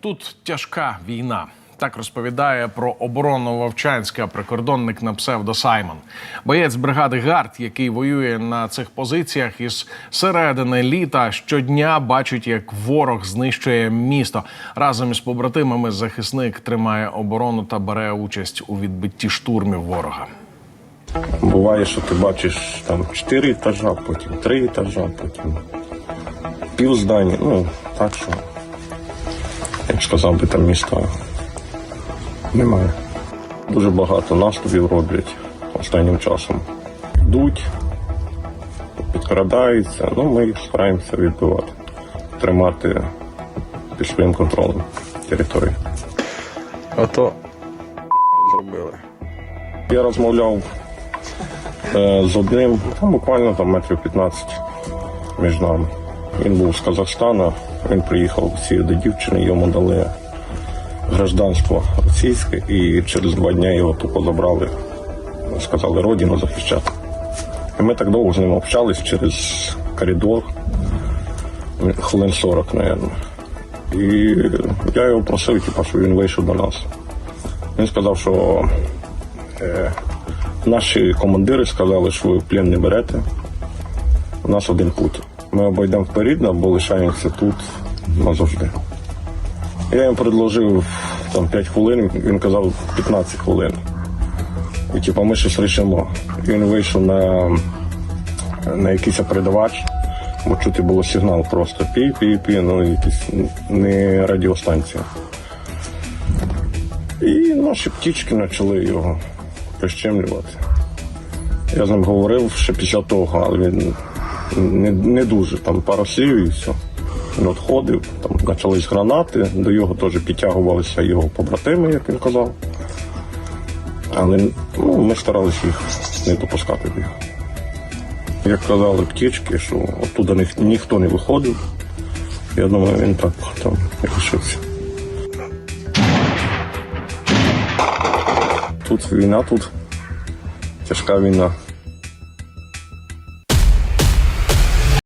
Тут тяжка війна. Так розповідає про оборону Вовчанська прикордонник на псевдо Саймон. Боєць бригади ГАРД, який воює на цих позиціях із середини літа, щодня бачить, як ворог знищує місто. Разом із побратимами захисник тримає оборону та бере участь у відбитті штурмів ворога. Буває, що ти бачиш там чотири етажа, потім три етажа, потім пів здання. Ну, так що, сказав би, там міста немає. Дуже багато наступів роблять останнім часом. Йдуть, підкрадаються, ну ми їх стараємося відбивати, тримати під своїм контролем території. Ото зробили. Я розмовляв е, з одним, там буквально там метрів 15 між нами. Він був з Казахстана, він приїхав всі до дівчини, йому дали гражданство російське, і через два дні його тупо забрали, сказали, родину захищати. І ми так довго з ним общались через коридор, хвилин 40, мабуть. І я його просив, типу, щоб він вийшов до нас. Він сказав, що е, наші командири сказали, що ви в плен не берете. У нас один путь. Ми обійдемо вперед, або лишаємося тут назавжди. Я йому предложив там 5 хвилин, він казав 15 хвилин. І типу, ми щось рішимо. Він вийшов на, на якийсь передавач, бо чути було сигнал просто пі-пі-пі, ну якийсь не радіостанція. І наші птічки почали його прищемлювати. Я з ним говорив ще після того, але він не, не дуже там пару слів і все. Він відходив, там почались гранати, до його теж підтягувалися його побратими, як він казав. Але ну, ми старалися їх не допускати до його. Як казали птічки, що оттуда ні, ніхто не виходив. Я думаю, він так там і лишився. Тут війна, тут тяжка війна.